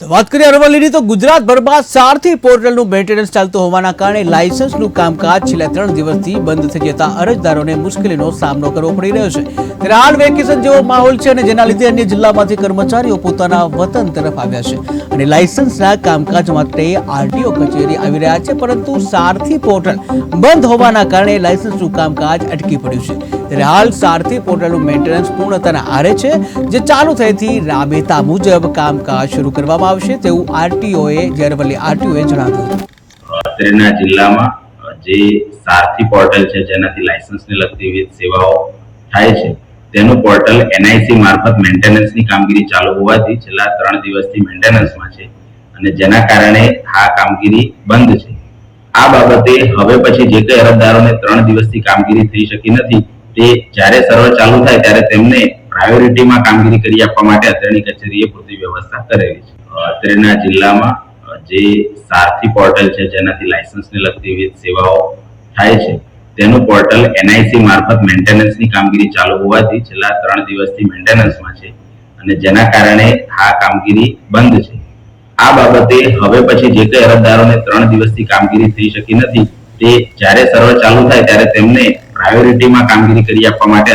વાત કરીએ અરવલ્લીની, તો ગુજરાતભરમાં સારથી પોર્ટલનું મેન્ટેનન્સ ચાલતું હોવાના કારણે લાયસન્સનું કામકાજ છેલ્લા ત્રણ દિવસથી બંધ થઈ જતા અરજદારોને મુશ્કેલીનો સામનો કરવો પડી રહ્યો છે. ત્યારે હાલ વેકેશન જેવો માહોલ છે અને જેના લીધે અન્ય જિલ્લામાંથી કર્મચારીઓ પોતાના વતન તરફ આવ્યા છે અને લાયસન્સના કામકાજ માટે આરટીઓ કચેરી આવી રહ્યા છે, પરંતુ સારથી પોર્ટલ બંધ હોવાના કારણે લાયસન્સનું કામકાજ અટકી પડ્યું છે. ત્યારે હાલ સારથી પોર્ટલનું મેન્ટેનન્સ પૂર્ણતાના આરે છે, જે ચાલુ થયેથી રાબેતા મુજબ કામકાજ શરૂ કરવામાં આવશે તેવું આરટીઓએ જે અરવલ્લી આરટીઓએ જણાવ્યું હતું. જિલ્લામાં જે સારથી પોર્ટલ છે, જેનાથી લાયસન્સને લગતી વિવિધ સેવાઓ થાય છે, તેનું પોર્ટલ એનઆઈસી મારફત મેન્ટેનન્સની કામગીરી ચાલુ હોવાથી છેલ્લા ત્રણ દિવસથી મેન્ટેનન્સમાં છે અને જેના કારણે આ કામગીરી બંધ છે. આ બાબતે હવે પછી જે કંઈ અરજદારોને ત્રણ દિવસથી કામગીરી થઈ શકી નથી, તે જ્યારે સર્વર ચાલુ થાય ત્યારે તેમને પ્રાયોરિટીમાં કામગીરી કરી આપવા માટે અત્રેની કચેરીએ પૂરતી વ્યવસ્થા કરેલી છે. અત્રેના જિલ્લામાં જે સારથી પોર્ટલ છે, જેનાથી લાયસન્સને લગતી વિવિધ સેવાઓ થાય છે, તેનું પોર્ટલ એનઆઈસી મારફત મેન્ટેનન્સની કામગીરી ચાલુ હોવાથી છેલ્લા ત્રણ દિવસથી મેન્ટેનન્સમાં છે અને જેના કારણે આ કામગીરી બંધ છે. આ બાબતે હવે પછી જે કંઈ અરજદારોને ત્રણ દિવસથી કામગીરી થઈ શકી નથી, તે જ્યારે સર્વર ચાલુ થાય ત્યારે તેમને પ્રાયોરિટીમાં કામગીરી કરી આપવા માટે